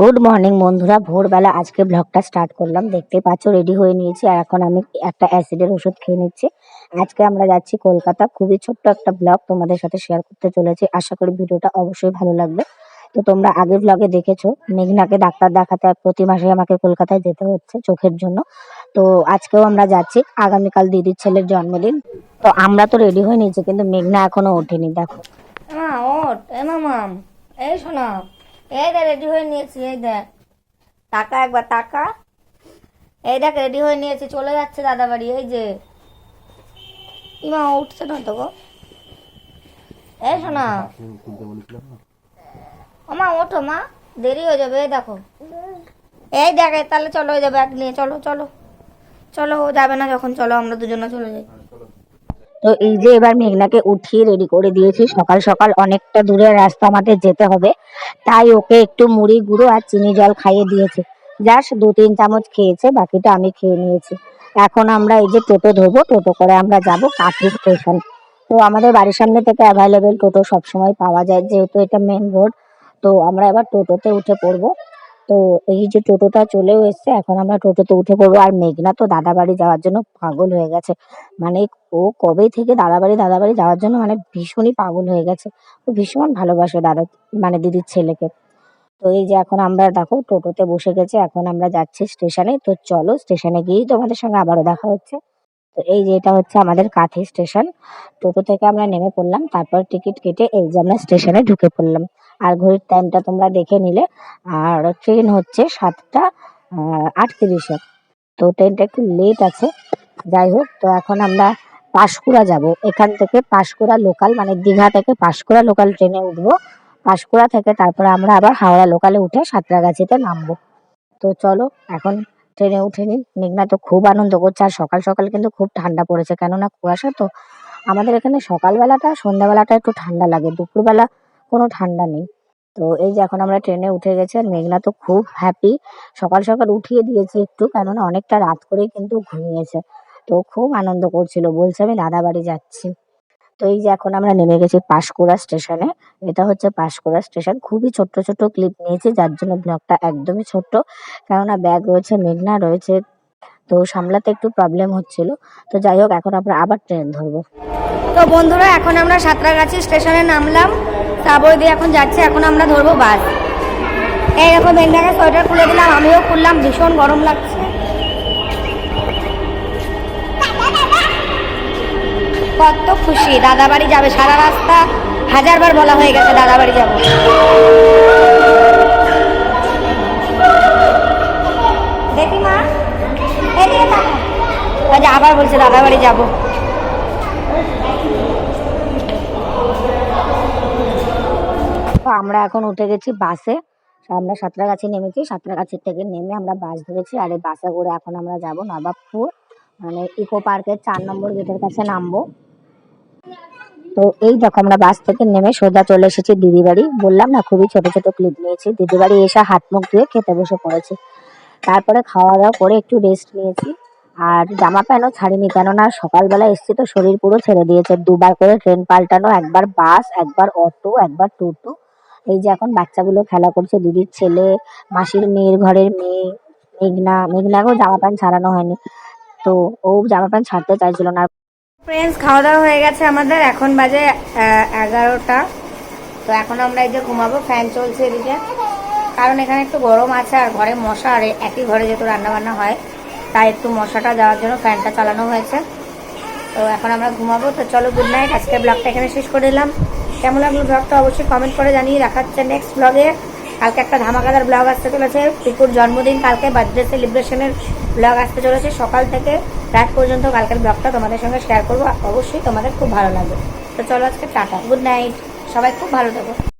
Good morning বন্ধুরা। ভোরবেলা আজকে ব্লগটা স্টার্ট করলাম। দেখতে পাচ্ছ রেডি হয়ে নিয়েছি। আর এখন আমি একটা অ্যাসিডের ওষুধ খেয়ে নিচ্ছি। আজকে আমরা যাচ্ছি কলকাতা। খুবই ছোট্ট একটা ব্লগ তোমাদের সাথে শেয়ার করতে চলেছি। আশা করি ভিডিওটা অবশ্যই ভালো লাগবে। তো তোমরা আগের ব্লগে দেখেছ, মেঘনাকে ডাক্তার দেখাতে প্রতি মাসে আমাকে কলকাতায় যেতে হচ্ছে চোখের জন্য। তো আজকেও আমরা যাচ্ছি আগামীকাল দিদির ছেলের জন্মদিন। তো আমরা তো রেডি হয়ে নিয়েছি, কিন্তু মেঘনা এখনও ওঠেনি, দেখো। মামাম এই এই দেখ রেডি হয়ে নিয়েছি, এই দেখ টাকা একবার, টাকা। এই দেখ রেডি হয়ে নিয়েছি, চলে যাচ্ছে দাদা বাড়ি, এই যে। ইমা উঠছে না তো গো। এই শোনা মা ওঠো, মা, দেরি হয়ে যাবে, এই দেখো। এই দেখ তাহলে চলো ওই যাবে ব্যাগ নিয়ে, চলো চলো। চলো, ও যাবে না যখন, চলো, আমরা দুজনে চলে যাই। তো এই যে এবার মেঘনাকে উঠিয়ে রেডি করে দিয়েছি, সকাল সকাল অনেকটা দূরের রাস্তা আমাদের যেতে হবে। তাই ওকে একটু মুড়ি গুঁড়ো আর চিনি জল খাইয়ে দিয়েছি। জাস্ট দু তিন চামচ খেয়েছে, বাকিটা আমি খেয়ে নিয়েছি। এখন আমরা এই যে টোটো ধরবো টোটো করে আমরা যাব কাঠি স্টেশন তো আমাদের বাড়ির সামনে থেকে অ্যাভেলেবেল টোটো সবসময় পাওয়া যায়, যেহেতু এটা মেন রোড তো আমরা এবার টোটোতে উঠে পড়ব। তো এই যে টোটোটা চলেও এসছে, এখন আমরা টোটোতে উঠে পড়ব। আর মেঘনা তো দাদা বাড়ি যাওয়ার জন্য পাগল হয়ে গেছে। মানে ও কবে থেকে দাদাবাড়ি দাদাবাড়ি যাওয়ার জন্য মানে ভীষণই পাগল হয়ে গেছে। ও ভীষণ ভালোবাসে দাদা মানে দিদির ছেলেকে। তো এই যে এখন আমরা দেখো টোটোতে বসে গেছে, এখন আমরা যাচ্ছি স্টেশনে। তো চলো স্টেশনে গিয়েই তোমাদের সঙ্গে আবারও দেখা হচ্ছে। তো এই যে এটা হচ্ছে আমাদের কাঁথি স্টেশন। টোটো থেকে আমরা নেমে পড়লাম, তারপর টিকিট কেটে এই যে আমরা স্টেশনে ঢুকে পড়লাম। আর ঘড়ির টাইমটা তোমরা দেখে নিলে, আর ট্রেন হচ্ছে সাতটা আটত্রিশে। তো ট্রেনটা একটু লেট আছে। যাই হোক, তো এখন আমরা পাঁশকুড়া যাব। এখান থেকে পাঁশকুড়া লোকাল মানে দীঘা থেকে পাঁশকুড়া লোকাল ট্রেনে উঠবো। পাঁশকুড়া থেকে তারপরে আমরা আবার হাওড়া লোকালে উঠে সাঁতরাগাছিতে নামবো। তো চলো, এখন ট্রেনে উঠে নিই মেঘনা তো খুব আনন্দ করছে আর সকাল সকাল কিন্তু খুব ঠান্ডা পড়েছে। কেননা কুয়াশা তো। আমাদের এখানে সকালবেলাটা, সন্ধ্যাবেলাটা একটু ঠান্ডা লাগে। দুপুরবেলা কোনো ঠান্ডা নেই। তো এই যে এখন আমরা ট্রেনে উঠে গেছি আর মেঘনা তো খুব হ্যাপি সকাল সকাল উঠিয়ে দিয়েছি একটু, কেননা অনেকটা রাত করেই কিন্তু ঘুমিয়েছে। তো খুব আনন্দ করছিল। বলছে আমি দাদা বাড়ি যাচ্ছি। তো এই যে এখন আমরা নেমে গেছি পাঁশকুড়া স্টেশনে, এটা হচ্ছে পাঁশকুড়া স্টেশন। খুবই ছোট্ট ছোট্ট ক্লিপ নিয়েছি, যার জন্য ব্লগটা একদমই ছোট্ট। কেননা ব্যাগ রয়েছে, মেঘনা রয়েছে, তো সামলাতে একটু প্রবলেম হচ্ছিল। তো যাই হোক, এখন আমরা আবার ট্রেন ধরবো। তো বন্ধুরা, এখন আমরা সাঁতরাগাছি স্টেশনে নামলাম। তারপর দিয়ে এখন যাচ্ছি, এখন আমরা ধরবো বাস এই দেখো, মেঘনাকে সোয়েটার খুলে দিলাম, আমিও খুললাম, ভীষণ গরম লাগছে। কত খুশি, দাদা বাড়ি যাবে। সারা রাস্তা হাজারবার বলা হয়ে গেছে, দাদা বাড়ি যাব। মা। আবার বলছে, দাদা বাড়ি যাব। আমরা এখন উঠে গেছি বাসে। আমরা সাঁতরাগাছি নেমেছি। সাঁতরাগাছির থেকে নেমে আমরা বাস ধরেছি। আর এই বাসে করে এখন আমরা যাব নবাবপুর। মানে ইকো পার্কের চার নম্বর গেটের কাছে নামবো। তো এই দেখো, আমরা বাস থেকে নেমে সোজা চলে এসেছি দিদি বাড়ি বললাম না, খুবই ছোট ছোট ক্লিপ নিয়েছি। দিদি বাড়ি এসে হাত মুখ ধুয়ে খেতে বসে পড়েছি। তারপরে খাওয়া দাওয়া করে একটু রেস্ট নিয়েছি। আর জামা প্যান্টও ছাড়িনি, কেননা সকালবেলা এসেছি তো শরীর পুরো ছেড়ে দিয়েছে। দুবার করে ট্রেন পাল্টানো, একবার বাস একবার অটো একবার টোটো। এই যে এখন বাচ্চাগুলো খেলা করছে, দিদির ছেলে, মাসির মেয়ের ঘরের মেয়ে, মেঘনা। মেঘনাকেও জামা প্যান্ট ছাড়ানো হয়নি। তো ও জামা প্যান্ট ছাড়তে চাইছিল না। ফ্রেন্ডস খাওয়া দাওয়া হয়ে গেছে আমাদের। এখন বাজে এগারোটা। তো এখন আমরা এই যে ঘুমাবো ফ্যান চলছে এদিকে। কারণ এখানে একটু গরম আছে আর ঘরে মশা, আর একই ঘরে যেহেতু রান্নাবান্না হয়, তাই একটু মশাটা যাওয়ার জন্য ফ্যানটা চালানো হয়েছে। তো এখন আমরা ঘুমাবো। তো চলো গুড নাইট আজকে ব্লগটা এখানে শেষ করে দিলাম। কেমন লাগল ব্লগটা অবশ্যই কমেন্ট করে জানিয়ে রাখা নেক্সট ব্লগে কালকে একটা ধামাকাদার ব্লগ আসতে চলেছে। পিকুর জন্মদিন, কালকে বার্থডে সেলিব্রেশনের ব্লগ আসতে চলেছে। সকাল থেকে রাত পর্যন্ত কালকের ব্লগটা তোমাদের সঙ্গে শেয়ার করব। অবশ্যই তোমাদের খুব ভালো লাগবে। তো চলো আজকে টাটা। গুড নাইট সবাই খুব ভালো থাকো।